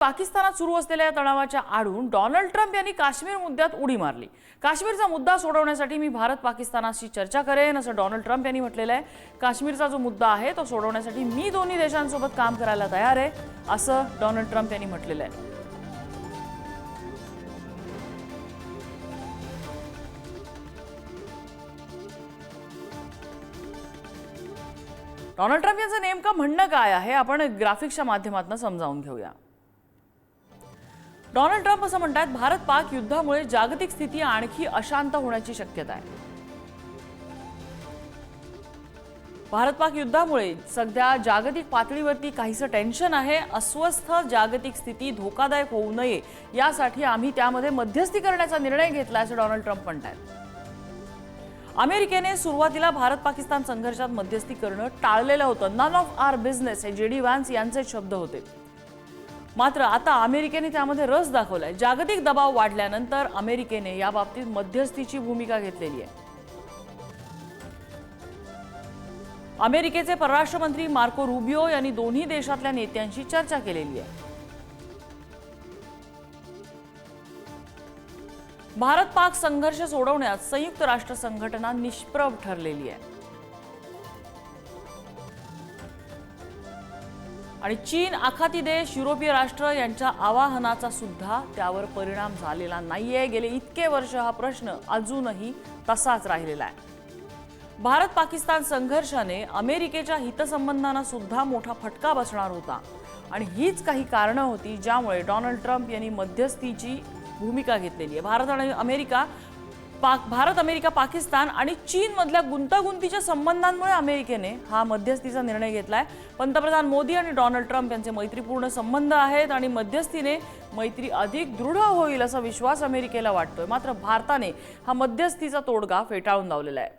पाकिस्तानात सुरू असलेल्या या तणावाच्या आडून डोनाल्ड ट्रम्प यांनी काश्मीर मुद्द्यात उडी मारली. काश्मीरचा मुद्दा सोडवण्यासाठी मी भारत पाकिस्तानाशी चर्चा करेन असं डोनाल्ड ट्रम्प यांनी म्हटलेलं आहे. काश्मीरचा जो मुद्दा आहे तो सोडवण्यासाठी मी दोन्ही देशांसोबत काम करायला तयार आहे असं डोनाल्ड ट्रम्प यांनी म्हटलेलं आहे. डोनाल्ड ट्रम्प यांचं नेमकं म्हणणं काय आहे? आपण ग्राफिक्सच्या माध्यमातून समजावून घेऊया. डोनाल्ड ट्रम्प असं म्हणतात भारत पाक युद्धामुळे जागतिक स्थिती आणखी अशांत होण्याची शक्यता आहे. भारत पाक युद्धामुळे सध्या जागतिक पातळीवरती काहीसं टेन्शन आहे अस्वस्थ जागतिक स्थिती धोकादायक होऊ नये यासाठी आम्ही त्यामध्ये मध्यस्थी करण्याचा निर्णय घेतला असं डोनाल्ड ट्रम्प म्हणतात. अमेरिकेने सुरुवातीला भारत पाकिस्तान संघर्षात मध्यस्थी करणं टाळलेलं होतं. नन ऑफ आर बिझनेस हे जे डी व्हॅन्स यांचे शब्द होते. मात्र आता अमेरिकेने त्यामध्ये रस दाखवलाय. जागतिक दबाव वाढल्यानंतर अमेरिकेने या बाबतीत मध्यस्थीची भूमिका घेतलेली आहे. अमेरिकेचे परराष्ट्र मंत्री मार्को रुबिओ यांनी दोन्ही देशातल्या नेत्यांशी चर्चा केलेली आहे. भारत पाक संघर्ष सोडवण्यात संयुक्त राष्ट्र संघटना निष्प्रभ ठरलेली आहे. आणि चीन आखाती देश युरोपीय राष्ट्र यांच्या आवाहनाचा सुद्धा त्यावर परिणाम झालेला नाहीये. गेले इतके वर्ष हा प्रश्न अजूनही तसाच राहिलेला आहे. भारत पाकिस्तान संघर्षाने अमेरिकेच्या हितसंबंधांना सुद्धा मोठा फटका बसणार होता. आणि हीच काही कारणं होती ज्यामुळे डोनाल्ड ट्रम्प यांनी मध्यस्थीची भूमिका घेतलेली आहे. भारत आणि अमेरिका पाक भारत अमेरिका पाकिस्तान आणि चीनमधल्या गुंतागुंतीच्या संबंधांमुळे अमेरिकेने हा मध्यस्थीचा निर्णय घेतला आहे पंतप्रधान मोदी आणि डोनाल्ड ट्रम्प यांचे मैत्रीपूर्ण संबंध आहेत आणि मध्यस्थीने मैत्री अधिक दृढ होईल असा विश्वास अमेरिकेला वाटतोय. मात्र भारताने हा मध्यस्थीचा तोडगा फेटाळून लावलेला आहे.